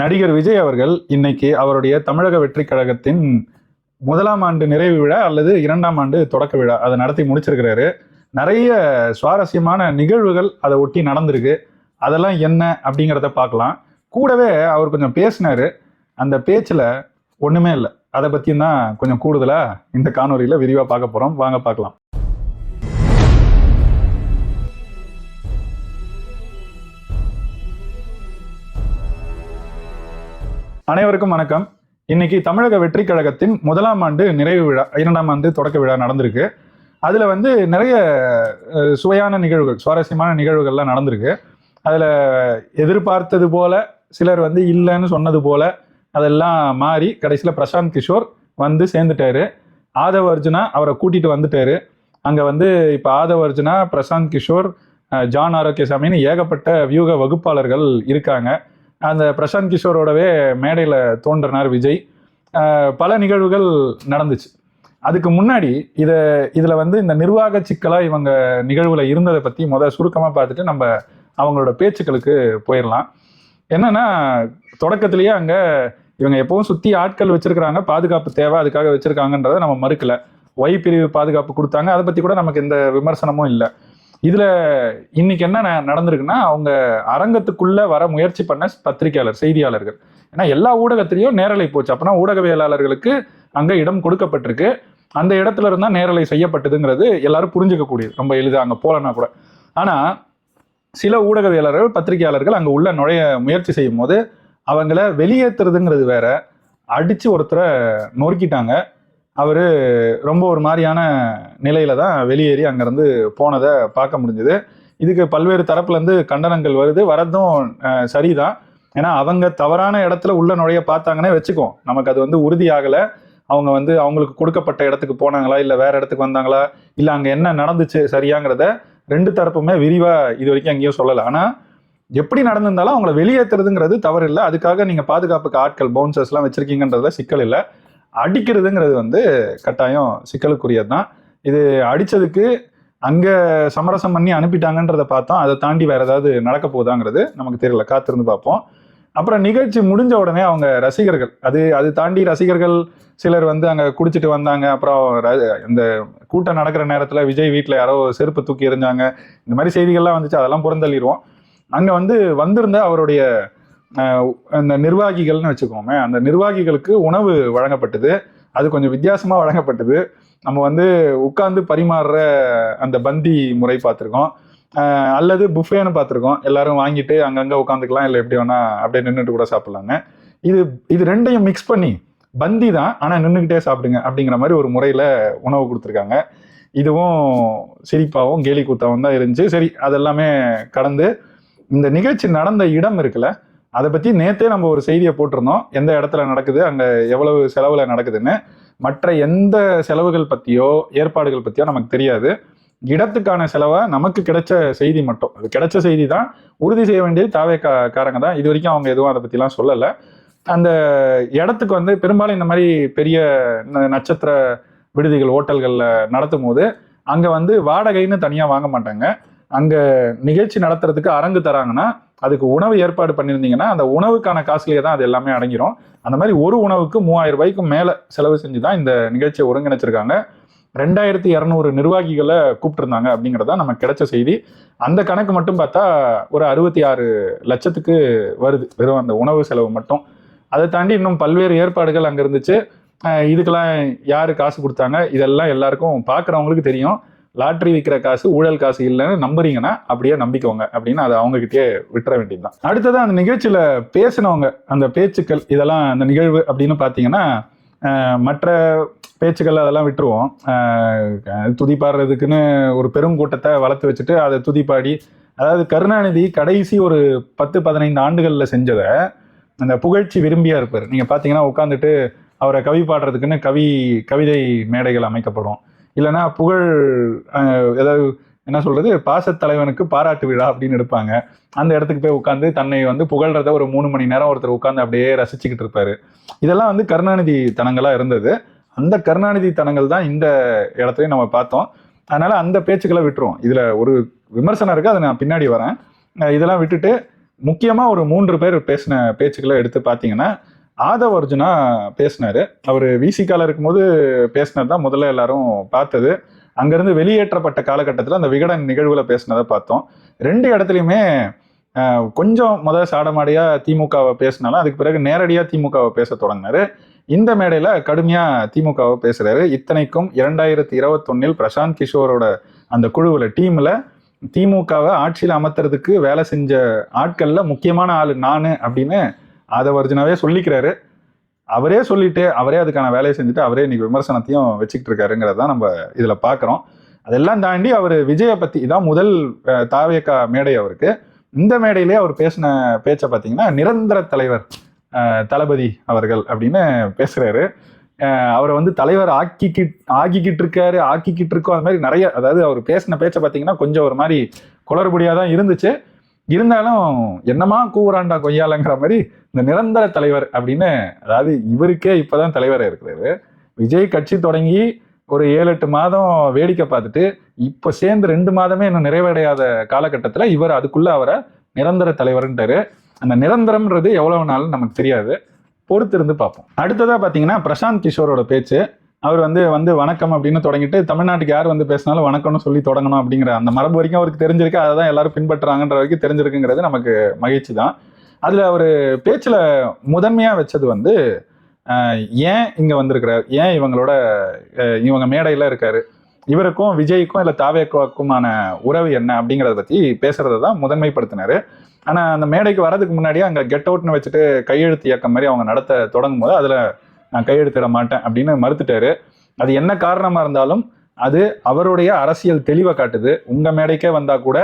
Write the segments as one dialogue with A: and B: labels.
A: நடிகர் விஜய் அவர்கள் இன்னைக்கு அவருடைய தமிழக வெற்றி கழகத்தின் முதலாம் ஆண்டு நிறைவு விழா அல்லது இரண்டாம் ஆண்டு தொடக்க விழா அதை நடத்தி முடிச்சிருக்கிறாரு. நிறைய சுவாரஸ்யமான நிகழ்வுகள் அதை ஒட்டி நடந்திருக்கு. அதெல்லாம் என்ன அப்படிங்கிறத பார்க்கலாம். கூடவே அவர் கொஞ்சம் பேசினார். அந்த பேச்சில் ஒன்றுமே இல்லை. அதை பற்றியும் தான் கொஞ்சம் கூடுதலாக இந்த காணொலியில் விரிவாக பார்க்க போகிறோம் வாங்க பார்க்கலாம். அனைவருக்கும் வணக்கம். இன்னைக்கு தமிழக வெற்றி கழகத்தின் முதலாம் ஆண்டு நிறைவு விழா இரண்டாம் ஆண்டு தொடக்க விழா நடந்திருக்கு. அதில் வந்து நிறைய சுவையான நிகழ்வுகள் சுவாரஸ்யமான நிகழ்வுகள்லாம் நடந்திருக்கு. அதில் எதிர்பார்த்தது போல சிலர் வந்து இல்லைன்னு சொன்னது போல அதெல்லாம் மாறி கடைசியில் பிரசாந்த் கிஷோர் வந்து சேர்ந்துட்டாரு. ஆதவ அர்ஜுனா அவரை கூட்டிட்டு வந்துட்டாரு. அங்கே வந்து இப்போ ஆதவ அர்ஜுனா பிரசாந்த் கிஷோர் ஜான் ஆரோக்கியசாமின்னு ஏகப்பட்ட வியூக வகுப்பாளர்கள் இருக்காங்க. அந்த பிரசாந்த் கிஷோரோடவே மேடையில் தோன்றினார் விஜய். பல நிகழ்வுகள் நடந்துச்சு. அதுக்கு முன்னாடி இதை இதில் வந்து இந்த நிர்வாக சிக்கலாக இவங்க நிகழ்வுல இருந்ததை பற்றி முதல் சுருக்கமாக பார்த்துட்டு நம்ம அவங்களோட பேச்சுக்களுக்கு போயிடலாம் என்னன்னா தொடக்கத்திலேயே அங்கே இவங்க எப்பவும் சுற்றி ஆட்கள் வச்சுருக்குறாங்க பாதுகாப்பு தேவை அதுக்காக வச்சுருக்காங்கன்றதை நம்ம மறுக்கலை. ஒய் பிரிவு பாதுகாப்பு கொடுத்தாங்க அதை பற்றி கூட நமக்கு எந்த விமர்சனமும் இல்லை. இதுல இன்னைக்கு என்ன ந- நடந்திருக்குன்னா அவங்க அரங்கத்துக்குள்ள வர முயற்சி பண்ண பத்திரிகையாளர் செய்தியாளர்கள். ஏன்னா எல்லா ஊடகத்திலையும் நேரலை போச்சு. அப்பனா ஊடகவியலாளர்களுக்கு அங்க இடம் கொடுக்கப்பட்டிருக்கு. அந்த இடத்துல இருந்தா நேரலை செய்யப்பட்டதுங்கிறது எல்லாரும் புரிஞ்சுக்கக்கூடியது. ரொம்ப எளிதாக அங்க போலனா கூட. ஆனா சில ஊடகவியலாளர்கள் பத்திரிகையாளர்கள் அங்க உள்ள நுழைய முயற்சி செய்யும் போது அவங்கள வெளியேற்றுறதுங்கிறது வேற. அடிச்சு ஒருத்தரை நொறுக்கிட்டாங்க. அவர் ரொம்ப ஒரு மாதிரியான நிலையில தான் வெளியேறி அங்கேருந்து போனதை பார்க்க முடிஞ்சுது. இதுக்கு பல்வேறு தரப்புலேருந்து கண்டனங்கள் வருது. வரதும் சரிதான். ஏன்னா அவங்க தவறான இடத்துல உள்ள நுழைய பார்த்தாங்கன்னே வச்சுக்கோ. நமக்கு அது வந்து உறுதியாகலை. அவங்க வந்து அவங்களுக்கு கொடுக்கப்பட்ட இடத்துக்கு போனாங்களா இல்லை வேற இடத்துக்கு வந்தாங்களா இல்லை அங்கே என்ன நடந்துச்சு சரியாங்கிறத ரெண்டு தரப்புமே விரிவாக இது வரைக்கும் எங்கேயும் சொல்லலை. ஆனால் எப்படி நடந்திருந்தாலும் அவங்கள வெளியேற்றுறதுங்கிறது தவறு இல்லை அதுக்காக நீங்கள் பாதுகாப்புக்கு ஆட்கள் பவுன்சர்ஸ்லாம் எல்லாம் சிக்கல் இல்லை. அடிக்கிறதுங்கிறது வந்து கட்டாயம் சிக்கலுக்குரியது தான் இது அடித்ததுக்கு அங்கே சமரசம் பண்ணி அனுப்பிட்டாங்கன்றத பார்த்தோம் அதை தாண்டி வேற ஏதாவது நடக்க போகுதாங்கிறது நமக்கு தெரியல. காத்திருந்து பார்ப்போம். அப்புறம் நிகழ்ச்சி முடிஞ்ச உடனே அவங்க ரசிகர்கள் அது அது தாண்டி ரசிகர்கள் சிலர் வந்து அங்கே குடிச்சிட்டு வந்தாங்க. அப்புறம் ர- இந்த கூட்டம் நடக்கிற நேரத்தில் விஜய் வீட்டில் யாரோ செருப்பு தூக்கி எறிஞ்சாங்க. இந்த மாதிரி செய்திகள்லாம் வந்துச்சு அதெல்லாம் புறந்தள்ளிடுவோம். அங்கே வந்து வந்திருந்த அவருடைய அந்த நிர்வாகிகள்னு வச்சுக்கோமே அந்த நிர்வாகிகளுக்கு உணவு வழங்கப்பட்டது. அது கொஞ்சம் வித்தியாசமாக வழங்கப்பட்டது. நம்ம வந்து உட்கார்ந்து பரிமாறுற அந்த பந்தி முறை பார்த்துருக்கோம். அல்லது புஃபேன்னு பார்த்துருக்கோம். எல்லாரும் வாங்கிட்டு அங்கங்கே உட்காந்துக்கலாம் இல்லை எப்படி வேணா அப்படியே நின்றுட்டு கூட சாப்பிட்லாங்க. இது இது ரெண்டையும் மிக்ஸ் பண்ணி பந்தி தான் ஆனால் நின்றுக்கிட்டே சாப்பிடுங்க அப்படிங்கிற மாதிரி ஒரு முறையில் உணவு கொடுத்துருக்காங்க. இதுவும் சிரிப்பாகவும் கேலி கூத்தாகவும் தான் இருந்துச்சு. சரி அதெல்லாமே கடந்து இந்த நிகழ்ச்சி நடந்த இடம் இருக்குல்ல அதை பற்றி நேத்தே நம்ம ஒரு செய்தியை போட்டிருந்தோம். எந்த இடத்துல நடக்குது அங்கே எவ்வளவு செலவில் நடக்குதுன்னு. மற்ற எந்த செலவுகள் பற்றியோ ஏற்பாடுகள் பற்றியோ நமக்கு தெரியாது. இடத்துக்கான செலவை நமக்கு கிடைச்ச செய்தி மட்டும். அது கிடைச்ச செய்தி தான் உறுதி செய்ய வேண்டியது தாவே கா காரங்க தான். இது வரைக்கும் அவங்க எதுவும் அதை பற்றிலாம் சொல்லலை. அந்த இடத்துக்கு வந்து பெரும்பாலும் இந்த மாதிரி பெரிய ந- நட்சத்திர விடுதிகள் ஹோட்டல்களில் நடத்தும் போது அங்கே வந்து வாடகைன்னு தனியாக வாங்க மாட்டாங்க. அங்கே நிகழ்ச்சி நடத்துறதுக்கு அரங்கு தராங்கன்னா அதுக்கு உணவு ஏற்பாடு பண்ணியிருந்தீங்கன்னா அந்த உணவுக்கான காசுலேயே தான் அது எல்லாமே அடங்கிடும் அந்த மாதிரி ஒரு உணவுக்கு மூவாயிரம் ரூபாய்க்கு மேலே செலவு செஞ்சு தான் இந்த நிகழ்ச்சியை ஒருங்கிணைச்சிருக்காங்க. ரெண்டாயிரத்தி இரநூறு நிர்வாகிகளை கூப்பிட்டுருந்தாங்க அப்படிங்கிறதா நமக்கு கிடைச்ச செய்தி. அந்த கணக்கு மட்டும் பார்த்தா ஒரு அறுபத்தி ஆறு லட்சத்துக்கு வருது. வெறும் அந்த உணவு செலவு மட்டும். அதை தாண்டி இன்னும் பல்வேறு ஏற்பாடுகள் அங்கே இருந்துச்சு. இதுக்கெல்லாம் யார் காசு கொடுத்தாங்க? இதெல்லாம் எல்லாருக்கும் பார்க்குறவங்களுக்கு தெரியும். லாட்ரி விற்கிற காசு ஊழல் காசு இல்லைன்னு நம்புறீங்கன்னா அப்படியே நம்பிக்கோங்க அப்படின்னு அதை அவங்ககிட்டயே விட்டுற வேண்டியதுதான். அடுத்தது அந்த நிகழ்ச்சியில் பேசினவங்க அந்த பேச்சுக்கள் இதெல்லாம் அந்த நிகழ்வு அப்படின்னு பார்த்தீங்கன்னா மற்ற பேச்சுக்கள் அதெல்லாம் விட்டுருவோம். துதி பாடுறதுக்குன்னு ஒரு பெருங்கூட்டத்தை வளர்த்து வச்சுட்டு அதை துதி பாடி அதாவது கருணாநிதி கடைசி ஒரு பத்து பதினைந்து ஆண்டுகளில் செஞ்சதை அந்த புகழ்ச்சி விரும்பியா இருப்பார் நீங்கள் பார்த்தீங்கன்னா உட்காந்துட்டு அவரை கவி பாடுறதுக்குன்னு கவி கவிதை மேடைகள் அமைக்கப்படும். இல்லைன்னா புகழ் ஏதாவது என்ன சொல்றது? பாசத்தலைவனுக்கு பாராட்டு விழா அப்படின்னு எடுப்பாங்க. அந்த இடத்துக்கு போய் உட்காந்து தன்னை வந்து புகழ்றத ஒரு மூணு மணி நேரம் ஒருத்தர் உட்காந்து அப்படியே ரசிச்சுக்கிட்டு இருப்பாரு. இதெல்லாம் வந்து கருணாநிதி தனங்களா இருந்தது. அந்த கருணாநிதி தனங்கள் தான் இந்த இடத்துலையும் நம்ம பார்த்தோம். அதனால அந்த பேச்சுக்களை விட்டுருவோம். இதுல ஒரு விமர்சனம் இருக்கு. அதை நான் பின்னாடி வரேன். இதெல்லாம் விட்டுட்டு முக்கியமா ஒரு மூன்று பேர் பேசின பேச்சுக்களை எடுத்து பார்த்தீங்கன்னா ஆதவ் அர்ஜுனா பேசினாரு. அவர் விசிகால இருக்கும்போது பேசினது தான் முதல்ல எல்லாரும் பார்த்தது. அங்கேருந்து வெளியேற்றப்பட்ட காலகட்டத்தில் அந்த விகடன் நிகழ்வுல பேசினதை பார்த்தோம். ரெண்டு இடத்துலையுமே கொஞ்சம் முதல் சாடமாடியாக திமுகவை பேசினாலும் அதுக்கு பிறகு நேரடியாக திமுகவை பேச தொடங்கினாரு. இந்த மேடையில் கடுமையாக திமுகவை பேசுகிறாரு இத்தனைக்கும் இரண்டாயிரத்தி இருபத்தொன்னில் பிரசாந்த் கிஷோரோட அந்த குழுவில் டீமில் திமுகவை ஆட்சியில் அமர்த்துறதுக்கு வேலை செஞ்ச ஆட்களில் முக்கியமான ஆள் நான் அப்படின்னு ஆதவர்ஜுனாவே சொல்லிக்கிறாரு. அவரே சொல்லிட்டு அவரே அதுக்கான வேலையை செஞ்சுட்டு அவரே இன்னைக்கு விமர்சனத்தையும் வச்சுக்கிட்டு இருக்காருங்கிறத தான் நம்ம இதில் பார்க்குறோம் அதெல்லாம் தாண்டி அவர் விஜயை பற்றி இதான் முதல் அஹ், தாவேகா மேடை அவருக்கு. இந்த மேடையிலே அவர் பேசின பேச்சை பார்த்தீங்கன்னா நிரந்தர தலைவர் தளபதி அவர்கள் அப்படின்னு பேசுகிறாரு அவரை வந்து தலைவர் ஆக்கிக்கிட் ஆக்கிக்கிட்டு இருக்காரு ஆக்கிக்கிட்டு இருக்கோம் அது மாதிரி நிறைய அதாவது அவர் பேசின பேச்சை பார்த்தீங்கன்னா கொஞ்சம் ஒரு மாதிரி குளறுபடியாக தான் இருந்துச்சு. இருந்தாலும் என்னமா கூவுறாண்டா கொய்யாலங்கிற மாதிரி இந்த நிரந்தர தலைவர் அப்படின்னு அதாவது இவருக்கே இப்போதான் தலைவராக இருக்கிறாரு. விஜய் கட்சி தொடங்கி ஒரு ஏழு எட்டு மாதம் வேடிக்கை பார்த்துட்டு இப்போ சேர்ந்து ரெண்டு மாதமே இன்னும் நிறைவடையாத காலகட்டத்தில் இவர் அதுக்குள்ளே அவரை நிரந்தர தலைவர்ன்ட்டாரு. அந்த நிரந்தரம்ன்றது எவ்வளவு நாள் நமக்கு தெரியாது. பொறுத்திருந்து பார்ப்போம். அடுத்ததாக பார்த்தீங்கன்னா பிரசாந்த் கிஷோரோட பேச்சு. அவர் வந்து வந்து வணக்கம் அப்படின்னு தொடங்கிட்டு தமிழ்நாட்டுக்கு யார் வந்து பேசினாலும் வணக்கம்னு சொல்லி தொடங்கணும் அப்படிங்கிற அந்த மரபு வரைக்கும் அவருக்கு தெரிஞ்சிருக்கு. அதை தான் எல்லாரும் பின்பற்றுறாங்கன்ற வரைக்கும் தெரிஞ்சிருக்குங்கிறது நமக்கு மகிழ்ச்சி தான். அதில் அவர் பேச்சில் முதன்மையாக வச்சது வந்து ஏன் இங்கே வந்திருக்கிறார்? ஏன் இவங்களோட இவங்க மேடையில் இருக்காரு? இவருக்கும் விஜய்க்கும் இல்லை தாவேக்குவாக்குமான உறவு என்ன அப்படிங்கிறத பற்றி பேசுகிறத தான் முதன்மைப்படுத்தினார். ஆனால் அந்த மேடைக்கு வரதுக்கு முன்னாடியே அங்கே கெட் அவுட்னு வச்சுட்டு கையெழுத்து இயக்கம் மாதிரி அவங்க நடத்த தொடங்கும் போது அதில் நான் கையெழுத்திட மாட்டேன் அப்படின்னு மறுத்துட்டாரு. அது என்ன காரணமாக இருந்தாலும் அது அவருடைய அரசியல் தெளிவை காட்டுது. உங்கள் மேடைக்கே வந்தால் கூட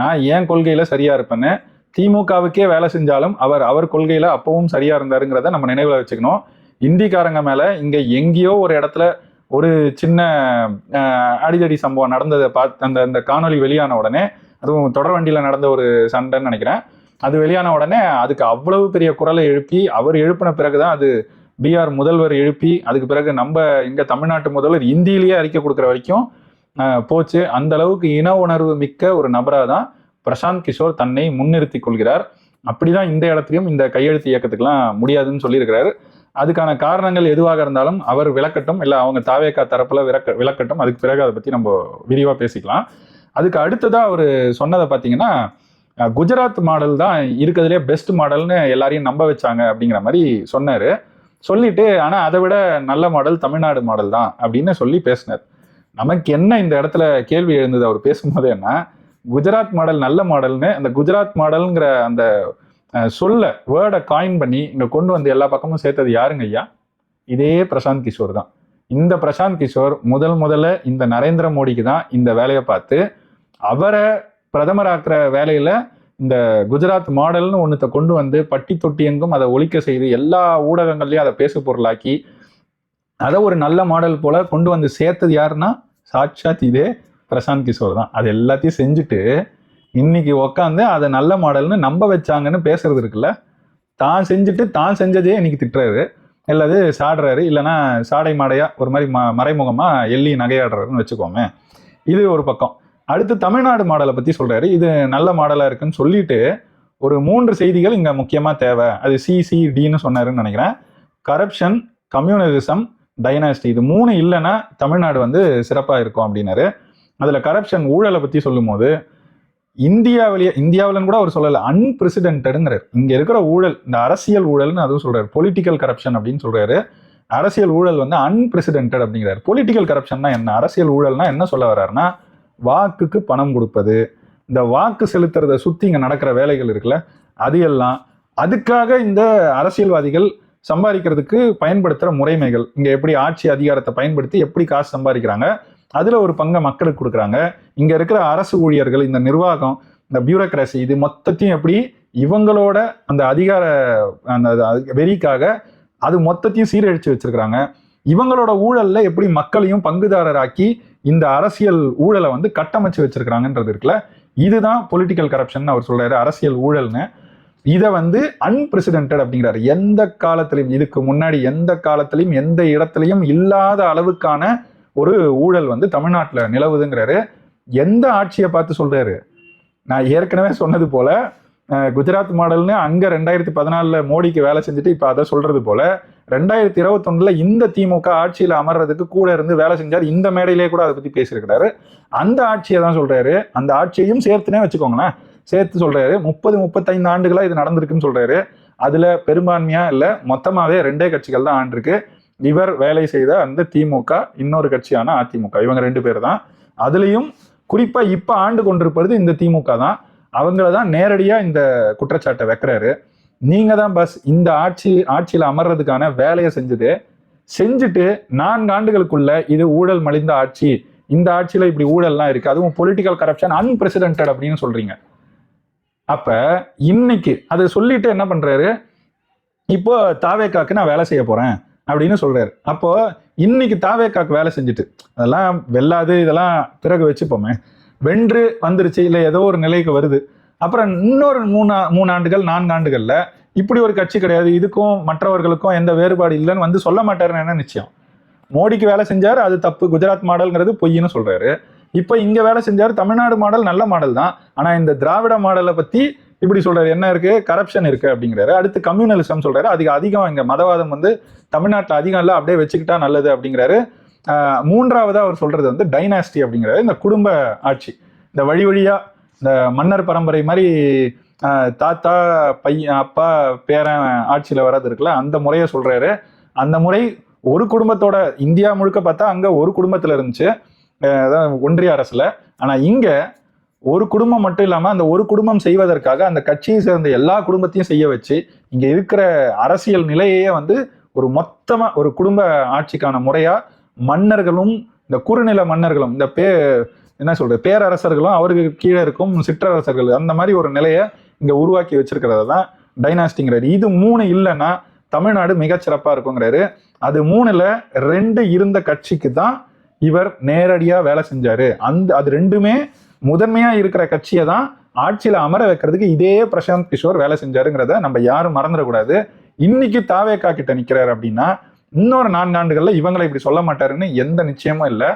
A: நான் ஏன் கொள்கையில் சரியாக இருப்பேன்னு திமுகவுக்கே வேலை செஞ்சாலும் அவர் அவர் கொள்கையில் அப்பவும் சரியாக இருந்தாருங்கிறத நம்ம நினைவில் வச்சுக்கணும். இந்திக்காரங்க மேலே இங்கே எங்கேயோ ஒரு இடத்துல ஒரு சின்ன அடிதடி சம்பவம் நடந்ததை பார்த்து அந்த அந்த காணொளி வெளியான உடனே அதுவும் தொடர் வண்டியில் நடந்த ஒரு சண்டைன்னு நினைக்கிறேன். அது வெளியான உடனே அதுக்கு அவ்வளவு பெரிய குரலை எழுப்பி அவர் எழுப்பின பிறகுதான் அது பிஆர் முதல்வர் எழுப்பி அதுக்கு பிறகு நம்ம இங்கே தமிழ்நாட்டு முதல்வர் இந்தியிலேயே அறிக்கை கொடுக்குற வரைக்கும் போச்சு. அந்த அளவுக்கு இன உணர்வு மிக்க ஒரு நபராக தான் பிரசாந்த் கிஷோர் தன்னை முன்னிறுத்தி கொள்கிறார். அப்படிதான் இந்த இடத்துலையும் இந்த கையெழுத்து இயக்கத்துக்கெல்லாம் முடியாதுன்னு சொல்லியிருக்கிறாரு. அதுக்கான காரணங்கள் எதுவாக இருந்தாலும் அவர் விளக்கட்டும் இல்லை அவங்க தாவேக்கா தரப்புல விளக்க விளக்கட்டும். அதுக்கு பிறகு அதை பத்தி நம்ம விரிவாக பேசிக்கலாம். அதுக்கு அடுத்ததாக அவர் சொன்னதை பார்த்தீங்கன்னா குஜராத் மாடல் தான் இருக்கிறதுலே பெஸ்ட் மாடல்னு எல்லாரையும் நம்ப வச்சாங்க அப்படிங்கிற மாதிரி சொன்னார். சொல்லிட்டு ஆனால் அதை விட நல்ல மாடல் தமிழ்நாடு மாடல் தான் அப்படின்னு சொல்லி பேசினார். நமக்கு என்ன இந்த இடத்துல கேள்வி எழுந்தது அவர் பேசும்போது என்ன குஜராத் மாடல் நல்ல மாடல்னு அந்த குஜராத் மாடல்ங்கிற அந்த சொல்ல வேர்டை காயின் பண்ணி இங்கே கொண்டு வந்து எல்லா பக்கமும் சேர்த்தது யாருங்க ஐயா? இதே பிரசாந்த் கிஷோர் தான். இந்த பிரசாந்த் கிஷோர் முதல் முதல்ல இந்த நரேந்திர மோடிக்கு தான் இந்த வேலையை பார்த்து அவரை பிரதமராக்குற வேலையில் இந்த குஜராத் மாடல்னு ஒன்றத்தை கொண்டு வந்து பட்டி தொட்டி எங்கும் அதை ஒழிக்க செய்து எல்லா ஊடகங்கள்லையும் அதை பேசு பொருளாக்கி அதை ஒரு நல்ல மாடல் போல கொண்டு வந்து சேர்த்தது யாருன்னா சாட்சாத் இதே பிரசாந்த் கிஷோர் தான். அது எல்லாத்தையும் செஞ்சுட்டு இன்னைக்கு உக்காந்து அதை நல்ல மாடல்னு நம்ப வச்சாங்கன்னு பேசுறது இருக்குல்ல தான் செஞ்சுட்டு தான் செஞ்சதே இன்னைக்கு திட்டுறாரு. அல்லது சாடுறாரு இல்லைன்னா சாடை மாடையா ஒரு மாதிரி ம மறைமுகமாக எள்ளி நகையாடுறாருன்னு வச்சுக்கோமே. இது ஒரு பக்கம். அடுத்து தமிழ்நாடு மாடலை பத்தி சொல்றாரு. இது நல்ல மாடலா இருக்குன்னு சொல்லிட்டு ஒரு மூன்று செய்திகள் இங்க முக்கியமா தேவை. அது சிசிடின்னு சொன்னாருன்னு நினைக்கிறேன். கரப்ஷன் கம்யூனிசம் டைனாஸ்டி இது மூணு இல்லைன்னா தமிழ்நாடு வந்து சிறப்பா இருக்கும் அப்படின்னாரு. அதுல கரப்ஷன் ஊழலை பத்தி சொல்லும்போது இந்தியாவிலேயே இந்தியாவிலன்னு கூட அவர் சொல்லலை அன்பிரசிடென்டடுங்கிறார் இங்கே இருக்கிற ஊழல் இந்த அரசியல் ஊழல்னு அதுவும் சொல்கிறார் பொலிட்டிக்கல் கரப்ஷன் அப்படின்னு சொல்கிறாரு அரசியல் ஊழல் வந்து அன்பிரசிடென்டட் அப்படிங்கிறார். பொலிட்டிக்கல் கரப்ஷன்னா என்ன? அரசியல் ஊழல்னா என்ன சொல்ல வர்றாருன்னா வாக்குக்கு பணம் கொடுப்பது இந்த வாக்கு செலுத்துறத சுற்றி இங்கே நடக்கிற வேலைகள் இருக்குல்ல அது எல்லாம் அதுக்காக இந்த அரசியல்வாதிகள் சம்பாதிக்கிறதுக்கு பயன்படுத்துகிற முறைமைகள். இங்கே எப்படி ஆட்சி அதிகாரத்தை பயன்படுத்தி எப்படி காசு சம்பாதிக்கிறாங்க அதில் ஒரு பங்கை மக்களுக்கு கொடுக்குறாங்க. இங்கே இருக்கிற அரசு ஊழியர்கள் இந்த நிர்வாகம் இந்த பியூரோக்ராசி இது மொத்தத்தையும் எப்படி இவங்களோட அந்த அதிகார அந்த வெறிக்காக அது மொத்தத்தையும் சீரழித்து வச்சுருக்கிறாங்க. இவங்களோட ஊழலில் எப்படி மக்களையும் பங்குதாரராக்கி இந்த அரசியல் ஊழலை வந்து கட்டமைச்சு வச்சிருக்கிறாங்கன்றது இருக்குல்ல? இதுதான் பொலிட்டிக்கல் கரப்ஷன் அவர் சொல்றாரு அரசியல் ஊழல்னு. இதை வந்து அன்பிரசிடென்டட் அப்படிங்கிறாரு. எந்த காலத்திலையும் இதுக்கு முன்னாடி எந்த காலத்திலையும் எந்த இடத்துலையும் இல்லாத அளவுக்கான ஒரு ஊழல் வந்து தமிழ்நாட்டில் நிலவுதுங்கிறாரு. எந்த ஆட்சியை பார்த்து சொல்றாரு? நான் ஏற்கனவே சொன்னது போல குஜராத் மாடல்னு அங்கே ரெண்டாயிரத்தி பதினாலில் மோடிக்கு வேலை செஞ்சுட்டு இப்போ அதை சொல்றது போல ரெண்டாயிரத்தி இருபத்தொன்னுல இந்த திமுக ஆட்சியில் அமர்றதுக்கு கூட இருந்து வேலை செஞ்சார். இந்த மேடையிலே கூட அதை பத்தி பேசியிருக்கிறாரு. அந்த ஆட்சியை தான் சொல்றாரு. அந்த ஆட்சியையும் சேர்த்துனே வச்சுக்கோங்களேன். சேர்த்து சொல்றாரு. முப்பது முப்பத்தைந்து ஆண்டுகளா இது நடந்திருக்குன்னு சொல்றாரு. அதுல பெரும்பான்மையா இல்லை. மொத்தமாவே ரெண்டே கட்சிகள் தான் ஆண்டிருக்கு. இவர் வேலை செய்த அந்த திமுக இன்னொரு கட்சியான அதிமுக. இவங்க ரெண்டு பேர் தான். அதுலயும் குறிப்பா இப்ப ஆண்டு கொண்டிருப்பது இந்த திமுக தான். அவங்கள தான் நேரடியா இந்த குற்றச்சாட்டை வைக்கிறாரு. நீங்கள் தான் பஸ் இந்த ஆட்சி ஆட்சியில் அமர்றதுக்கான வேலையை செஞ்சது. செஞ்சுட்டு நான்கு ஆண்டுகளுக்குள்ள இது ஊழல் மலிந்த ஆட்சி. இந்த ஆட்சியில் இப்படி ஊழல்லாம் இருக்கு. அதுவும் பொலிட்டிக்கல் கரப்ஷன் அன்பிரசிடென்டட் அப்படின்னு சொல்றீங்க. அப்ப இன்னைக்கு அதை சொல்லிட்டு என்ன பண்றாரு? இப்போ தாவேக்காக்கு நான் வேலை செய்ய போறேன் அப்படின்னு சொல்றாரு. அப்போ இன்னைக்கு தாவேக்காக்கு வேலை செஞ்சுட்டு அதெல்லாம் வெல்லாது இதெல்லாம் பிறகு வச்சுப்போமே. வென்று வந்துருச்சு இல்லை ஏதோ ஒரு நிலைக்கு வருது. அப்புறம் இன்னொரு மூணு மூணு ஆண்டுகள் நான்கு ஆண்டுகளில் இப்படி ஒரு கட்சி கிடையாது. இதுக்கும் மற்றவர்களுக்கும் எந்த வேறுபாடு இல்லைன்னு வந்து சொல்ல மாட்டாருன்னு என்ன நிச்சயம்? மோடிக்கு வேலை செஞ்சார் அது தப்பு. குஜராத் மாடல்ங்கிறது பொய்ன்னு சொல்றாரு. இப்போ இங்கே வேலை செஞ்சார் தமிழ்நாடு மாடல் நல்ல மாடல் தான். ஆனால் இந்த திராவிட மாடலை பற்றி இப்படி சொல்றாரு. என்ன இருக்கு? கரப்ஷன் இருக்கு அப்படிங்கிறாரு. அடுத்து கம்யூனலிசம் சொல்றாரு. அதிக அதிகம் இங்கே மதவாதம் வந்து தமிழ்நாட்டில் அதிகம் இல்லை அப்படியே வச்சுக்கிட்டா நல்லது அப்படிங்கிறாரு. மூன்றாவதாக அவர் சொல்றது வந்து டைனாஸ்டி அப்படிங்கிறாரு. இந்த குடும்ப ஆட்சி. இந்த வழி வழியாக இந்த மன்னர் பரம்பரை மாதிரி தாத்தா பையன் அப்பா பேரன் ஆட்சியில் வராது இருக்குல்ல அந்த முறையை சொல்கிறாரு அந்த முறை ஒரு குடும்பத்தோட இந்தியா முழுக்க பார்த்தா அங்கே ஒரு குடும்பத்தில் இருந்துச்சு. அதான் ஒன்றிய அரசில். ஆனால் இங்கே ஒரு குடும்பம் மட்டும் இல்லாமல் அந்த ஒரு குடும்பம் செய்வதற்காக அந்த கட்சியை சேர்ந்த எல்லா குடும்பத்தையும் செய்ய வச்சு இங்கே இருக்கிற அரசியல் நிலையையே வந்து ஒரு மொத்தமாக ஒரு குடும்ப ஆட்சிக்கான முறையாக மன்னர்களும் இந்த குறுநில மன்னர்களும் இந்த பே என்ன சொல்றது பேரரசர்களும் அவருக்கு கீழே இருக்கும் சிற்றரசர்கள் அந்த மாதிரி ஒரு நிலையை இங்க உருவாக்கி வச்சிருக்கிறது தான் டைனாஸ்டிங்கிறாரு. இது மூணு இல்லைன்னா தமிழ்நாடு மிகச்சிறப்பா இருக்குங்கிறாரு. அது மூணுல ரெண்டு இருந்த கட்சிக்கு தான் இவர் நேரடியா வேலை செஞ்சாரு. அந்த அது ரெண்டுமே முதன்மையா இருக்கிற கட்சியை தான் ஆட்சியில அமர வைக்கிறதுக்கு இதே பிரசாந்த் கிஷோர் வேலை செஞ்சாருங்கிறத நம்ம யாரும் மறந்துடக்கூடாது. இன்னைக்கு தாவேக்கா கிட்ட நிக்கிறாரு அப்படின்னா இன்னொரு நான்காண்டுகளில் இவங்களை இப்படி சொல்ல மாட்டாருன்னு எந்த நிச்சயமும் இல்லை.